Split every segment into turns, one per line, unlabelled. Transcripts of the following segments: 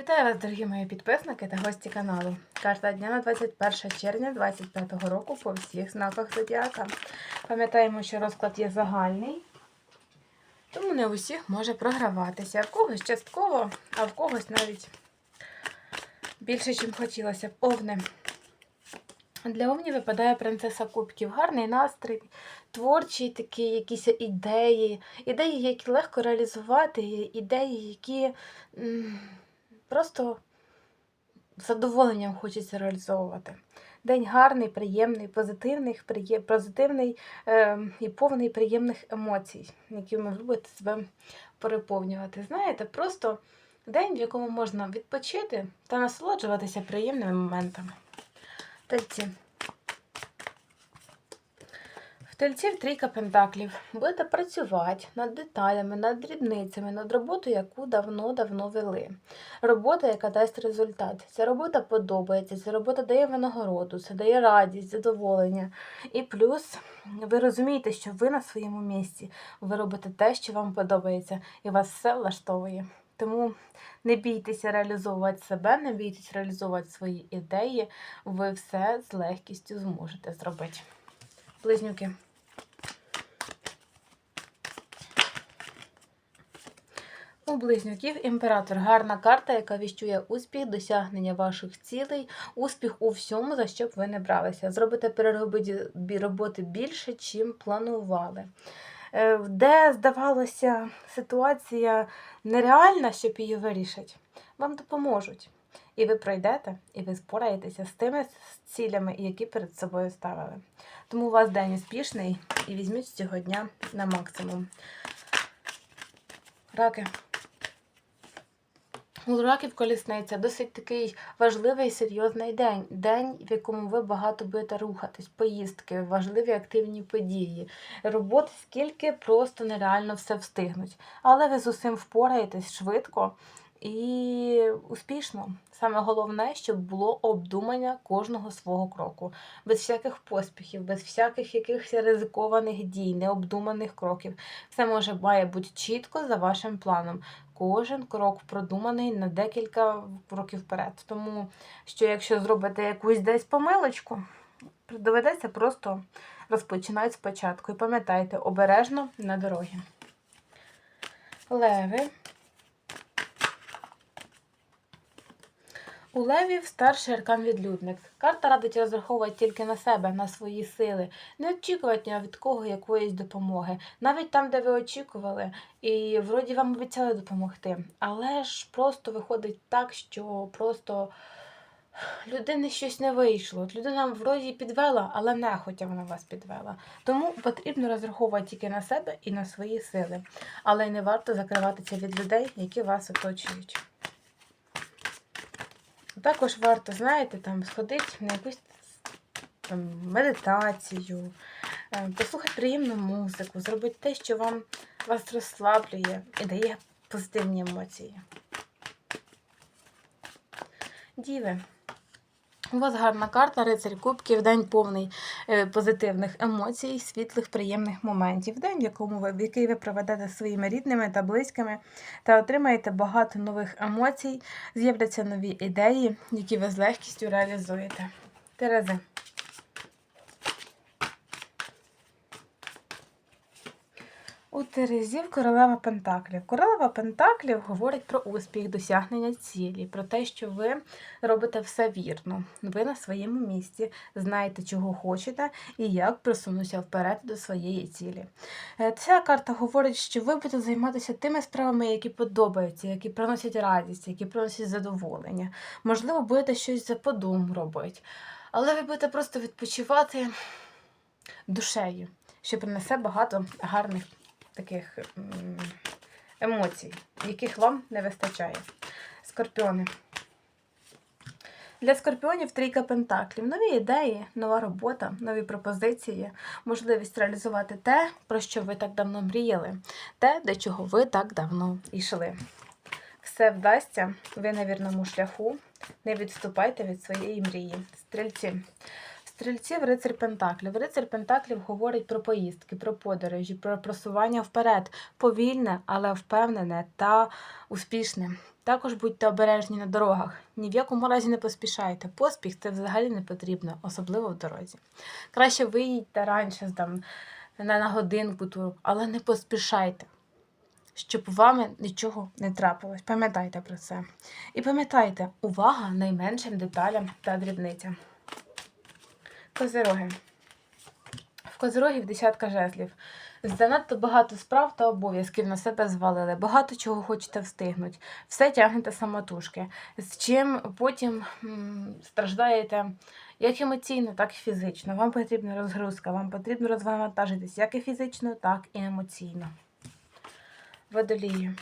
Вітаю вас, дорогі мої підписники та гості каналу. Карта дня на 21 червня 2025 року по всіх знаках зодіака. Пам'ятаємо, що розклад є загальний, тому не у всіх може програватися. В когось частково, а в когось навіть більше, ніж хотілося б. Овни. Для Овні випадає принцеса Кубків. Гарний настрій, творчі такі якісь ідеї, ідеї, які легко реалізувати, ідеї, які просто задоволенням хочеться реалізовувати. День гарний, приємний, позитивний, приє- позитивний е, і повний приємних емоцій, якими ви любите себе переповнювати. Знаєте, просто день, в якому можна відпочити та насолоджуватися приємними моментами. Тельці. Тельців трійка пентаклів. Будете працювати над деталями, над дрібницями, над роботою, яку давно-давно вели. Робота, яка дасть результат. Ця робота подобається, ця робота дає винагороду, це дає радість, задоволення. І плюс ви розумієте, що ви на своєму місці, ви робите те, що вам подобається, і вас все влаштовує. Тому не бійтеся реалізовувати себе, не бійтеся реалізовувати свої ідеї, ви все з легкістю зможете зробити. Близнюки. У близнюків імператор гарна карта, яка віщує успіх, досягнення ваших цілей, успіх у всьому, за що б ви не бралися. Зробите переробити роботи більше, чим планували. Е, Де, здавалося, ситуація нереальна, щоб її вирішити, вам допоможуть. І ви пройдете, і ви спораєтеся з тими цілями, які перед собою ставили. Тому у вас день успішний і візьміть з цього дня на максимум. Раки. У колісниця досить такий важливий серйозний день. День, в якому ви багато будете рухатись, поїздки, важливі активні події, роботи, скільки просто нереально все встигнуть. Але ви з усім впораєтесь швидко і успішно. Саме головне, щоб було обдумання кожного свого кроку, без всяких поспіхів, без всяких якихось ризикованих дій, необдуманих кроків. Все може бути чітко за вашим планом. Кожен крок продуманий на декілька років вперед. Тому що якщо зробите якусь десь помилочку, доведеться просто розпочинати спочатку. І пам'ятайте, обережно на дорогі. Леви. У левів старший аркан відлюдник. Карта радить розраховувати тільки на себе, на свої сили, не очікувати від кого якоїсь допомоги. Навіть там, де ви очікували, і вроді вам обіцяли допомогти. Але ж просто виходить так, що просто людини щось не вийшло. Людина вроді підвела, але нехотя вона вас підвела. Тому потрібно розраховувати тільки на себе і на свої сили. Але не варто закриватися від людей, які вас оточують. Також варто, знаєте, там сходити на якусь там, медитацію, е, послухати приємну музику, зробити те, що вам вас розслаблює і дає позитивні емоції. Діви. У вас гарна карта, рицарь кубків, день повний е, позитивних емоцій, світлих, приємних моментів. День, в якому ви, в який ви проведете своїми рідними та близькими та отримаєте багато нових емоцій, з'являться нові ідеї, які ви з легкістю реалізуєте. Терези. У Терезів королева Пентаклів. Королева Пентаклів говорить про успіх, досягнення цілі, про те, що ви робите все вірно. Ви на своєму місці, знаєте, чого хочете і як просунутися вперед до своєї цілі. Е, Ця карта говорить, що ви будете займатися тими справами, які подобаються, які приносять радість, які приносять задоволення. Можливо, будете щось за подум робити. Але ви будете просто відпочивати душею, що принесе багато гарних таких емоцій, яких вам не вистачає. Скорпіони. Для скорпіонів трійка пентаклів. Нові ідеї, нова робота, нові пропозиції, можливість реалізувати те, про що ви так давно мріяли, те, до чого ви так давно йшли. Все вдасться, ви на вірному шляху. Не відступайте від своєї мрії. Стрільці. Стрільців рицар Пентаклів. Рицар Пентаклів говорить про поїздки, про подорожі, про просування вперед, повільне, але впевнене та успішне. Також будьте обережні на дорогах. Ні в якому разі не поспішайте. Поспіх це взагалі не потрібно, особливо в дорозі. Краще виїдьте раніше там, на, годинку, ту, але не поспішайте, щоб вами нічого не трапилось. Пам'ятайте про це. І пам'ятайте, увага найменшим деталям та дрібницям. Козироги. В козирогів десятка жезлів. Занадто багато справ та обов'язків на себе звалили. Багато чого хочете встигнути. Все тягнете самотужки. З чим потім м, страждаєте як емоційно, так і фізично. Вам потрібна розгрузка, вам потрібно розвантажитись як і фізично, так і емоційно. Водолії.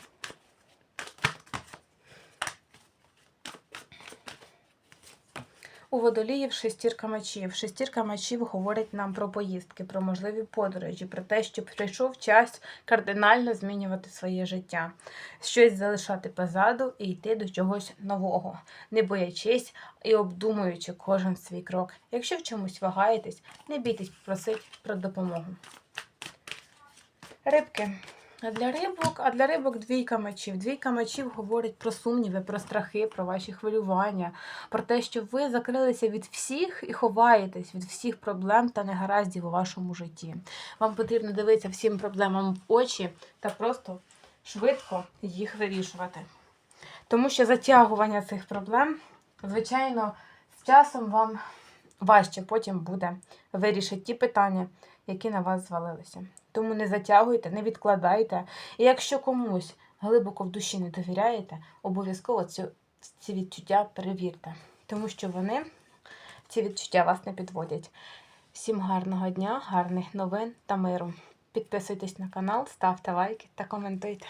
У водоліїв шестірка мечів. Шестірка мечів говорить нам про поїздки, про можливі подорожі, про те, що прийшов час кардинально змінювати своє життя, щось залишати позаду і йти до чогось нового, не боячись і обдумуючи кожен свій крок. Якщо в чомусь вагаєтесь, не бійтесь попросити про допомогу. Рибки. Для рибок, а для рибок двійка мечів. Двійка мечів говорить про сумніви, про страхи, про ваші хвилювання, про те, що ви закрилися від всіх і ховаєтесь від всіх проблем та негараздів у вашому житті. Вам потрібно дивитися всім проблемам в очі та просто швидко їх вирішувати. Тому що затягування цих проблем, звичайно, з часом вам важче потім буде вирішити ті питання, які на вас звалилися. Тому не затягуйте, не відкладайте. І якщо комусь глибоко в душі не довіряєте, обов'язково ці, відчуття перевірте, тому що вони, ці відчуття вас не підводять. Всім гарного дня, гарних новин та миру. Підписуйтесь на канал, ставте лайки та коментуйте.